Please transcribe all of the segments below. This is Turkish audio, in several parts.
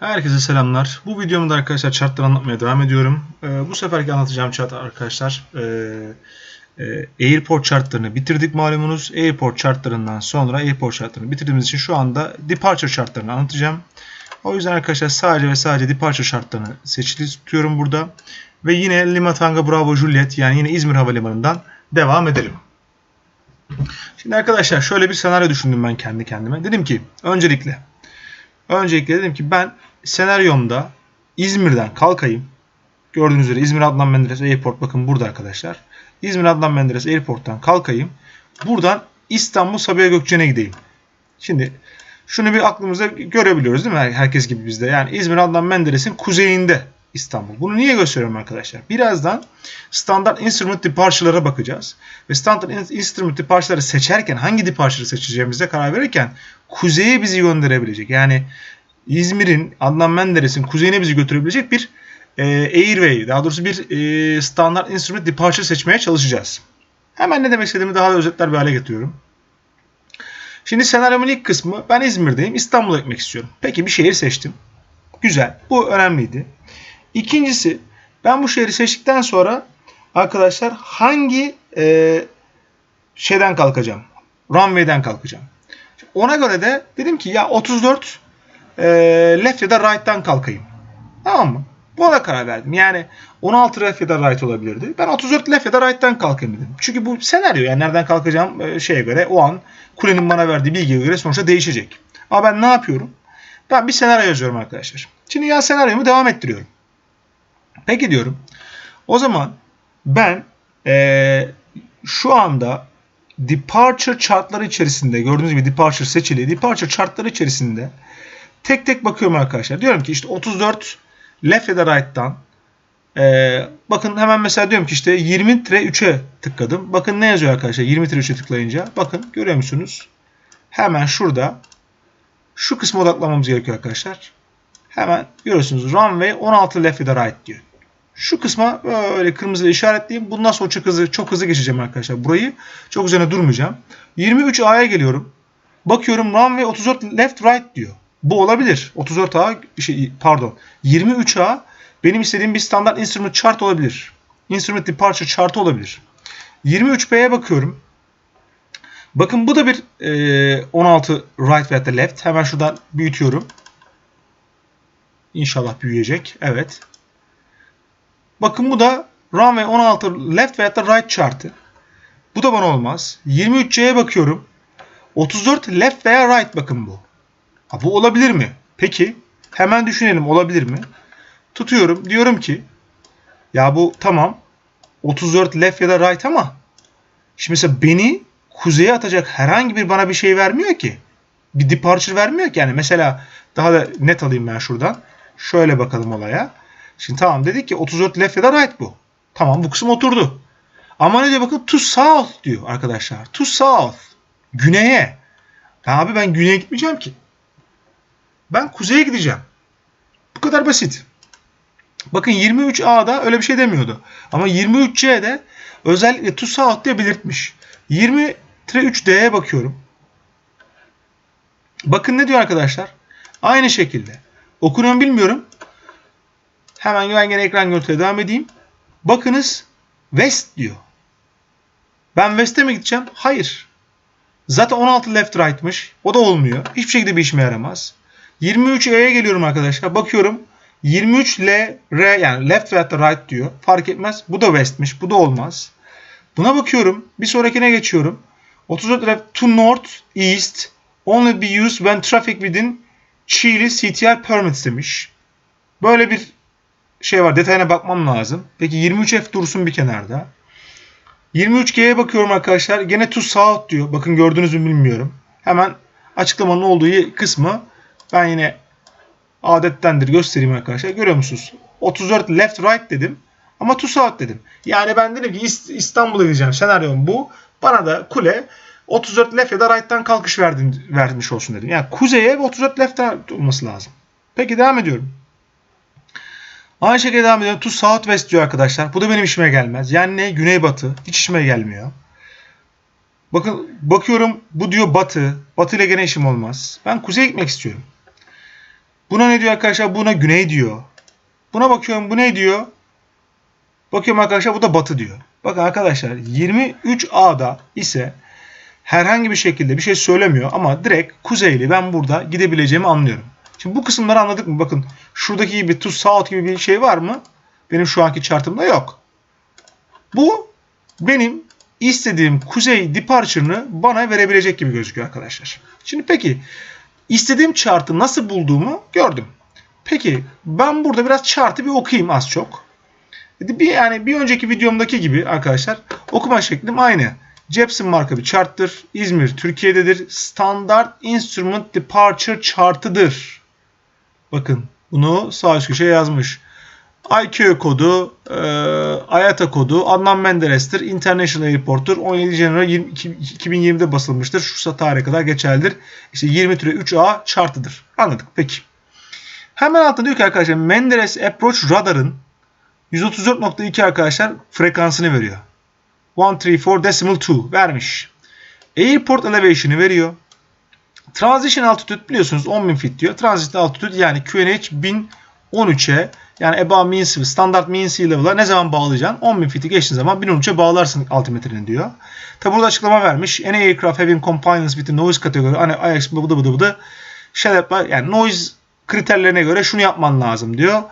Herkese selamlar. Bu videomda arkadaşlar chartları anlatmaya devam ediyorum. Ee, bu seferki anlatacağım chart arkadaşlar e, e, Airport chartlarını bitirdik malumunuz. Airport chartlarından sonra Airport chartlarını bitirdiğimiz için şu anda Departure chartlarını anlatacağım. O yüzden arkadaşlar sadece ve sadece Departure chartlarını seçili tutuyorum burada. Ve yine Lima Tango Bravo Juliet yani yine İzmir Havalimanı'ndan devam edelim. Şimdi arkadaşlar şöyle bir senaryo düşündüm ben kendi kendime. Dedim ki öncelikle Öncelikle dedim ki ben senaryomda İzmir'den kalkayım. Gördüğünüz üzere İzmir Adnan Menderes Airport bakın burada arkadaşlar. İzmir Adnan Menderes Airport'tan kalkayım. Buradan İstanbul Sabiha Gökçen'e gideyim. Şimdi şunu bir aklımızda görebiliyoruz değil mi? Herkes gibi bizde. Yani İzmir Adnan Menderes'in kuzeyinde İstanbul. Bunu niye gösteriyorum arkadaşlar? Birazdan standart instrument departure'lara bakacağız. Ve standart instrument departure'ları seçerken hangi departure'ı seçeceğimize karar verirken kuzeye bizi gönderebilecek. Yani İzmir'in, Adnan Menderes'in kuzeyine bizi götürebilecek bir e, airway, daha doğrusu bir e, standart instrument departure seçmeye çalışacağız. Hemen ne demek istediğimi daha da özetler bir hale getiriyorum. Şimdi senaryomun ilk kısmı ben İzmir'deyim, İstanbul'a gitmek istiyorum. Peki bir şehir seçtim. Güzel, bu önemliydi. İkincisi ben bu şehri seçtikten sonra arkadaşlar hangi e, şeyden kalkacağım? Runway'den kalkacağım. Ona göre de dedim ki ya 34 e, left ya da right'tan kalkayım. Tamam mı? Buna karar verdim. Yani 16 left ya da right olabilirdi. Ben 34 left ya da right'tan kalkayım dedim. Çünkü bu senaryo yani nereden kalkacağım e, şeye göre o an kulenin bana verdiği bilgiye göre sonuçta değişecek. Ama ben ne yapıyorum? Ben bir senaryo yazıyorum arkadaşlar. Şimdi ya senaryomu devam ettiriyorum. Peki diyorum. O zaman ben ee, şu anda departure chartları içerisinde gördüğünüz gibi departure seçili. Departure chartları içerisinde tek tek bakıyorum arkadaşlar. Diyorum ki işte 34 left ya da right'tan ee, bakın hemen mesela diyorum ki işte 20 3'e tıkladım. Bakın ne yazıyor arkadaşlar 20 3'e tıklayınca. Bakın görüyor musunuz? Hemen şurada şu kısma odaklamamız gerekiyor arkadaşlar. Hemen görüyorsunuz runway 16 left ya da right diyor. Şu kısma böyle kırmızı işaretleyeyim. Bundan sonra çok hızlı, çok hızlı geçeceğim arkadaşlar burayı. Çok üzerine durmayacağım. 23A'ya geliyorum. Bakıyorum runway 34 left right diyor. Bu olabilir. 34A şey, pardon. 23A benim istediğim bir standart instrument chart olabilir. Instrument departure chart olabilir. 23B'ye bakıyorum. Bakın bu da bir e, 16 right veya left. Hemen şuradan büyütüyorum. İnşallah büyüyecek. Evet. Bakın bu da runway 16 left veya da right chartı. Bu da bana olmaz. 23C'ye bakıyorum. 34 left veya right bakın bu. Ha, bu olabilir mi? Peki hemen düşünelim olabilir mi? Tutuyorum. Diyorum ki ya bu tamam 34 left ya da right ama şimdi mesela beni kuzeye atacak herhangi bir bana bir şey vermiyor ki. Bir departure vermiyor ki. Yani mesela daha da net alayım ben şuradan. Şöyle bakalım olaya. Şimdi tamam dedik ki 34 left ya da right bu. Tamam bu kısım oturdu. Ama ne diyor bakın to south diyor arkadaşlar. To south. Güneye. Ya abi ben güneye gitmeyeceğim ki. Ben kuzeye gideceğim. Bu kadar basit. Bakın 23A'da öyle bir şey demiyordu. Ama 23C'de özellikle to south diye belirtmiş. 23D'ye bakıyorum. Bakın ne diyor arkadaşlar? Aynı şekilde. Okunuyor bilmiyorum. Hemen ben gene ekran görüntüye devam edeyim. Bakınız West diyor. Ben West'e mi gideceğim? Hayır. Zaten 16 left right'mış. O da olmuyor. Hiçbir şekilde bir işime yaramaz. 23E'ye geliyorum arkadaşlar. Bakıyorum. 23 L, R yani left veya right diyor. Fark etmez. Bu da west'miş. Bu da olmaz. Buna bakıyorum. Bir sonrakine geçiyorum. 34 left to north, east. Only be used when traffic within Chile CTR permits demiş. Böyle bir şey var. Detayına bakmam lazım. Peki 23F dursun bir kenarda. 23G'ye bakıyorum arkadaşlar. Gene to south diyor. Bakın gördünüz mü bilmiyorum. Hemen açıklamanın olduğu kısmı ben yine adettendir göstereyim arkadaşlar. Görüyor musunuz? 34 left right dedim. Ama to south dedim. Yani ben dedim ki İstanbul'a gideceğim. Senaryom bu. Bana da kule 34 left ya da right'tan kalkış verdin, vermiş olsun dedim. Yani kuzeye 34 left'ten olması lazım. Peki devam ediyorum. Aynı şekilde devam ediyorum. To Southwest diyor arkadaşlar. Bu da benim işime gelmez. Yani ne? Güneybatı. Hiç işime gelmiyor. Bakın bakıyorum bu diyor batı. Batı ile gene işim olmaz. Ben kuzeye gitmek istiyorum. Buna ne diyor arkadaşlar? Buna güney diyor. Buna bakıyorum bu ne diyor? Bakıyorum arkadaşlar bu da batı diyor. Bakın arkadaşlar 23A'da ise herhangi bir şekilde bir şey söylemiyor ama direkt kuzeyli ben burada gidebileceğimi anlıyorum. Şimdi bu kısımları anladık mı? Bakın şuradaki gibi to south gibi bir şey var mı? Benim şu anki chartımda yok. Bu benim istediğim kuzey departure'ını bana verebilecek gibi gözüküyor arkadaşlar. Şimdi peki istediğim chart'ı nasıl bulduğumu gördüm. Peki ben burada biraz chart'ı bir okuyayım az çok. Bir yani bir önceki videomdaki gibi arkadaşlar okuma şeklim aynı. Jepson marka bir charttır. İzmir Türkiye'dedir. Standart Instrument Departure Chart'ıdır. Bakın bunu sağ üst köşeye yazmış. IQ kodu, e, IATA kodu, Adnan Menderes'tir. International Airport'tur. 17 January 2020'de basılmıştır. Şu tarihe kadar geçerlidir. İşte 20 türe 3A chartıdır. Anladık. Peki. Hemen altında diyor ki arkadaşlar Menderes Approach Radar'ın 134.2 arkadaşlar frekansını veriyor. 134 decimal 2 vermiş. Airport elevation'ı veriyor. Transition altitude biliyorsunuz 10.000 feet diyor. Transit altitude yani QNH 1013'e yani above mean sea, standart mean sea level'a ne zaman bağlayacaksın? 10.000 feet'i geçtiğin zaman 1013'e bağlarsın altimetrini diyor. Tabi burada açıklama vermiş. Any aircraft having compliance with the noise category, hani IX bıdı bıdı bıdı şey yapar, yani noise kriterlerine göre şunu yapman lazım diyor.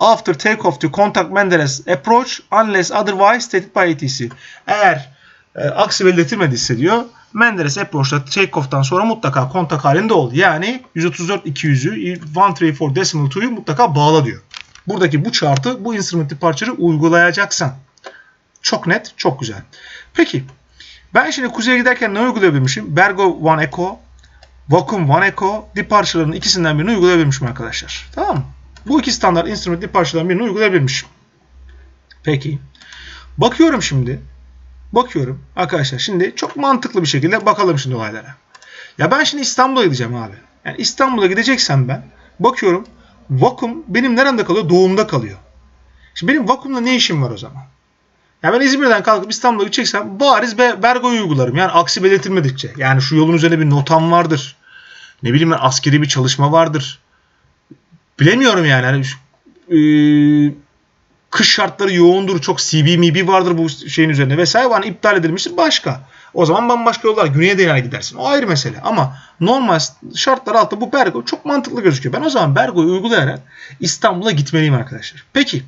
After takeoff to contact Menderes approach unless otherwise stated by ATC. Eğer e, aksi belirtilmediyse diyor Menderes approach'ta takeoff'tan sonra mutlaka kontak halinde ol. Yani 134 200'ü 134 decimal 2'yu mutlaka bağla diyor. Buradaki bu chart'ı bu instrument departure'ı uygulayacaksan. Çok net, çok güzel. Peki ben şimdi kuzeye giderken ne uygulayabilmişim? Bergo One Echo, Vacuum One Echo departure'ların ikisinden birini uygulayabilmişim arkadaşlar. Tamam mı? Bu iki standart instrument departure'dan birini uygulayabilmişim. Peki. Bakıyorum şimdi. Bakıyorum arkadaşlar şimdi çok mantıklı bir şekilde bakalım şimdi olaylara. Ya ben şimdi İstanbul'a gideceğim abi. Yani İstanbul'a gideceksem ben bakıyorum vakum benim neremde kalıyor? Doğumda kalıyor. Şimdi benim vakumla ne işim var o zaman? Ya ben İzmir'den kalkıp İstanbul'a gideceksem bariz Bergo'yu uygularım. Yani aksi belirtilmedikçe. Yani şu yolun üzerinde bir notam vardır. Ne bileyim ben askeri bir çalışma vardır. Bilemiyorum yani. yani e, kış şartları yoğundur. Çok CB MB vardır bu şeyin üzerinde vesaire. Hani iptal edilmiştir başka. O zaman bambaşka yollar. Güneye de gidersin. O ayrı mesele. Ama normal şartlar altında bu Bergo çok mantıklı gözüküyor. Ben o zaman Bergo'yu uygulayarak İstanbul'a gitmeliyim arkadaşlar. Peki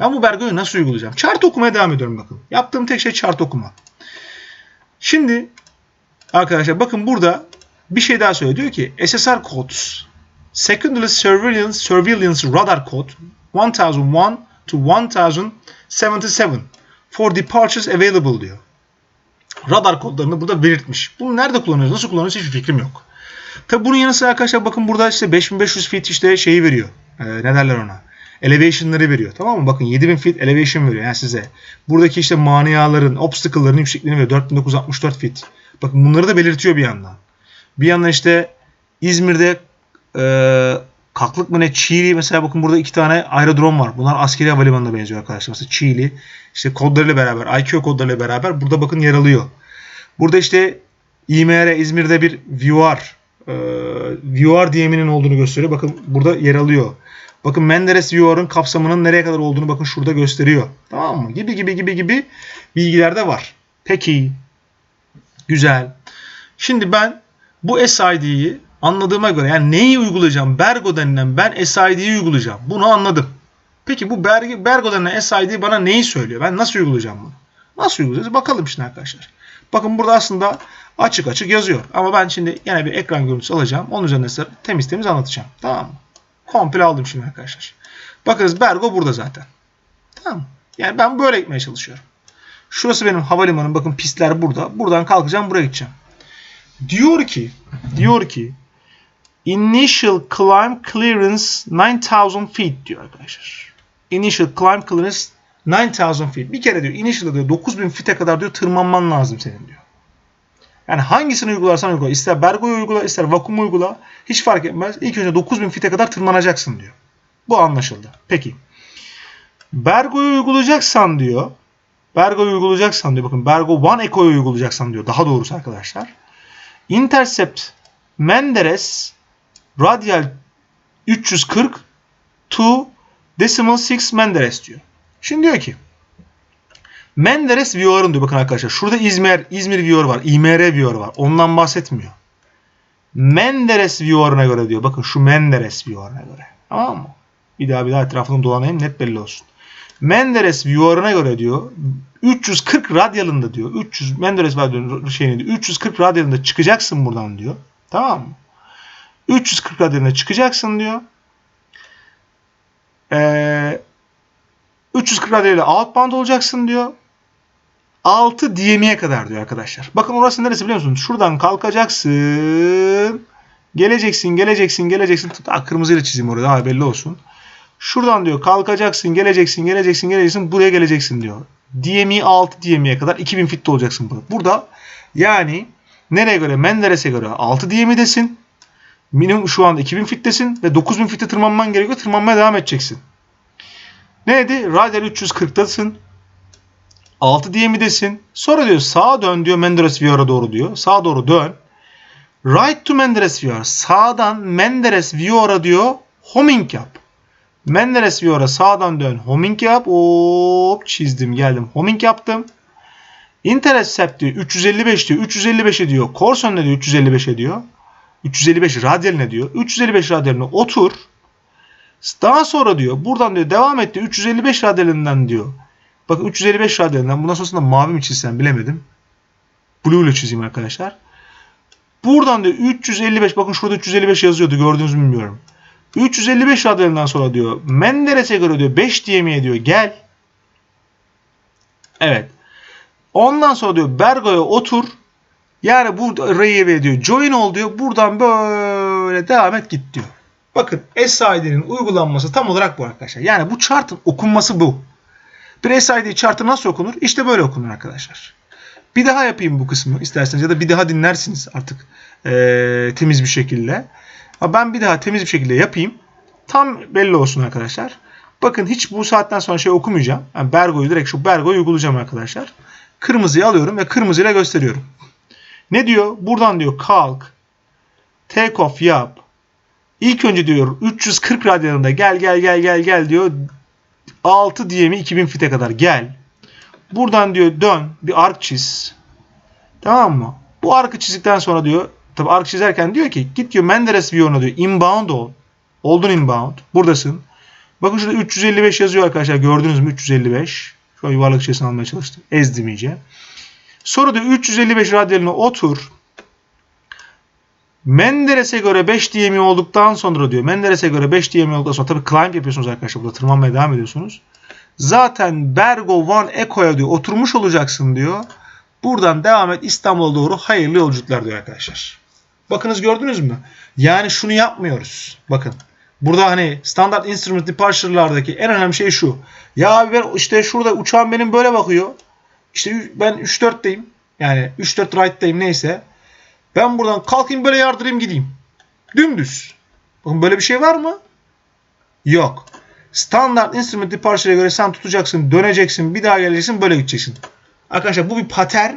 ben bu Bergo'yu nasıl uygulayacağım? Chart okumaya devam ediyorum bakın. Yaptığım tek şey chart okuma. Şimdi arkadaşlar bakın burada bir şey daha söylüyor. Diyor ki SSR codes Secondary Surveillance, Surveillance Radar Code 1001 to 1077 for departures available diyor. Radar kodlarını burada belirtmiş. Bunu nerede kullanıyoruz, nasıl kullanıyoruz hiçbir fikrim yok. Tabi bunun yanı sıra arkadaşlar bakın burada işte 5500 feet işte şeyi veriyor. Ee, ne derler ona? Elevation'ları veriyor. Tamam mı? Bakın 7000 feet elevation veriyor yani size. Buradaki işte maniaların, obstacle'ların yüksekliğini veriyor. 4964 feet. Bakın bunları da belirtiyor bir yandan. Bir yandan işte İzmir'de e, Kaklık mı ne? Çiğli mesela bakın burada iki tane aerodrom var. Bunlar askeri havalimanına benziyor arkadaşlar. Mesela Çiğli işte kodlarıyla beraber, IQ kodlarıyla beraber burada bakın yer alıyor. Burada işte İMR İzmir'de bir VR e, VR DM'inin olduğunu gösteriyor. Bakın burada yer alıyor. Bakın Menderes VR'ın kapsamının nereye kadar olduğunu bakın şurada gösteriyor. Tamam mı? Gibi gibi gibi gibi bilgiler de var. Peki. Güzel. Şimdi ben bu SID'yi anladığıma göre yani neyi uygulayacağım? Bergo denilen ben SID'yi uygulayacağım. Bunu anladım. Peki bu Bergo denilen SID bana neyi söylüyor? Ben nasıl uygulayacağım bunu? Nasıl uygulayacağız? Bakalım şimdi arkadaşlar. Bakın burada aslında açık açık yazıyor. Ama ben şimdi yine bir ekran görüntüsü alacağım. Onun üzerine size temiz temiz anlatacağım. Tamam mı? Komple aldım şimdi arkadaşlar. Bakınız Bergo burada zaten. Tamam? Yani ben böyle gitmeye çalışıyorum. Şurası benim havalimanım. Bakın pistler burada. Buradan kalkacağım buraya gideceğim. Diyor ki diyor ki Initial climb clearance 9000 feet diyor arkadaşlar. Initial climb clearance 9000 feet. Bir kere diyor initial diyor 9000 feet'e kadar diyor tırmanman lazım senin diyor. Yani hangisini uygularsan uygula. İster Bergo'yu uygula, ister vakum uygula. Hiç fark etmez. İlk önce 9000 feet'e kadar tırmanacaksın diyor. Bu anlaşıldı. Peki. Bergo'yu uygulayacaksan diyor. Bergo'yu uygulayacaksan diyor. Bakın Bergo One Echo'yu uygulayacaksan diyor. Daha doğrusu arkadaşlar. Intercept Menderes Radial 340 to decimal 6 Menderes diyor. Şimdi diyor ki Menderes VOR'un diyor bakın arkadaşlar. Şurada İzmir İzmir VOR var. İMR VOR var. Ondan bahsetmiyor. Menderes VOR'una göre diyor. Bakın şu Menderes VOR'una göre. Tamam mı? Bir daha bir daha etrafını dolanayım net belli olsun. Menderes VOR'una göre diyor 340 radyalında diyor. 300 Menderes radyalında şeyini diyor. 340 radyalında çıkacaksın buradan diyor. Tamam mı? 340 radyalında çıkacaksın diyor. Ee, 340 radyalıyla outbound olacaksın diyor. 6 DM'ye kadar diyor arkadaşlar. Bakın orası neresi biliyor musunuz? Şuradan kalkacaksın. Geleceksin, geleceksin, geleceksin. Daha kırmızıyla çizeyim orada daha belli olsun. Şuradan diyor kalkacaksın, geleceksin, geleceksin, geleceksin. Buraya geleceksin diyor. DM'i 6 DM'ye kadar 2000 fitte olacaksın burada. Burada yani nereye göre? Menderes'e göre 6 DM'desin. Minimum şu anda 2000 fittesin ve 9000 fitte tırmanman gerekiyor. Tırmanmaya devam edeceksin. Neydi? Radar 340'tasın. 6 DM'desin. Sonra diyor sağa dön diyor Menderes Vior'a doğru diyor. Sağa doğru dön. Right to Menderes Vior. Sağdan Menderes Vior'a diyor homing yap. Menderes Vior'a sağdan dön. Homing yap. Hop çizdim geldim. Homing yaptım. Intercept diyor 355 diyor. 355'e diyor. Corson ne diyor 355'e diyor. 355 radyaline diyor. 355 radyaline otur. Daha sonra diyor buradan diyor devam etti 355 radyalinden diyor. Bakın 355 radyalinden bundan sonrasında mavi mi çizsem bilemedim. Blue ile çizeyim arkadaşlar. Buradan diyor 355 bakın şurada 355 yazıyordu gördünüz mü bilmiyorum. 355 radyalinden sonra diyor Menderes'e göre diyor 5 DM'ye diyor gel. Evet. Ondan sonra diyor Bergo'ya otur. Yani bu R'ye diyor join ol diyor. Buradan böyle devam et git diyor. Bakın SID'nin uygulanması tam olarak bu arkadaşlar. Yani bu chart'ın okunması bu. Bir SID chart'ı nasıl okunur? İşte böyle okunur arkadaşlar. Bir daha yapayım bu kısmı isterseniz ya da bir daha dinlersiniz artık ee, temiz bir şekilde. Ama ben bir daha temiz bir şekilde yapayım. Tam belli olsun arkadaşlar. Bakın hiç bu saatten sonra şey okumayacağım. Yani Bergo'yu direkt şu Bergo'yu uygulayacağım arkadaşlar. Kırmızıyı alıyorum ve kırmızıyla gösteriyorum. Ne diyor? Buradan diyor kalk. Take off yap. İlk önce diyor 340 radyalında gel gel gel gel gel diyor. 6 diyemi 2000 fite kadar gel. Buradan diyor dön bir ark çiz. Tamam mı? Bu arkı çizdikten sonra diyor tabi ark çizerken diyor ki git diyor Menderes Viyon'a diyor inbound ol. Oldun inbound. Buradasın. Bakın şurada 355 yazıyor arkadaşlar. Gördünüz mü 355. Şu an yuvarlak içerisine almaya çalıştım. Ezdim iyice. Sonra da 355 radyaline otur. Menderes'e göre 5 DM'i olduktan sonra diyor. Menderes'e göre 5 DM'i olduktan sonra tabii climb yapıyorsunuz arkadaşlar. Burada tırmanmaya devam ediyorsunuz. Zaten Bergo Van Eko'ya diyor oturmuş olacaksın diyor. Buradan devam et İstanbul'a doğru hayırlı yolculuklar diyor arkadaşlar. Bakınız gördünüz mü? Yani şunu yapmıyoruz. Bakın. Burada hani standart instrument departure'lardaki en önemli şey şu. Ya abi ben işte şurada uçağım benim böyle bakıyor. İşte ben 3-4'teyim. Yani 3-4 right'tayım neyse. Ben buradan kalkayım böyle yardırayım gideyim. Dümdüz. Bakın böyle bir şey var mı? Yok. Standart instrument departure'a göre sen tutacaksın, döneceksin, bir daha geleceksin, böyle gideceksin. Arkadaşlar bu bir patern.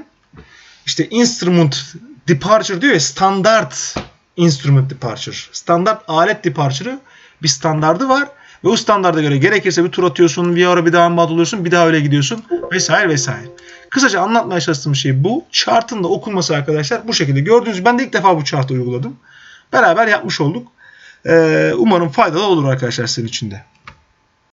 İşte instrument departure diyor ya standart instrument departure. Standart alet departure'ı bir standardı var. Ve o standarda göre gerekirse bir tur atıyorsun, bir ara bir daha mı oluyorsun, bir daha öyle gidiyorsun vesaire vesaire. Kısaca anlatmaya çalıştığım şey bu. Chart'ın da okunması arkadaşlar bu şekilde. Gördüğünüz ben de ilk defa bu chart'ı uyguladım. Beraber yapmış olduk. Ee, umarım faydalı olur arkadaşlar sizin için de.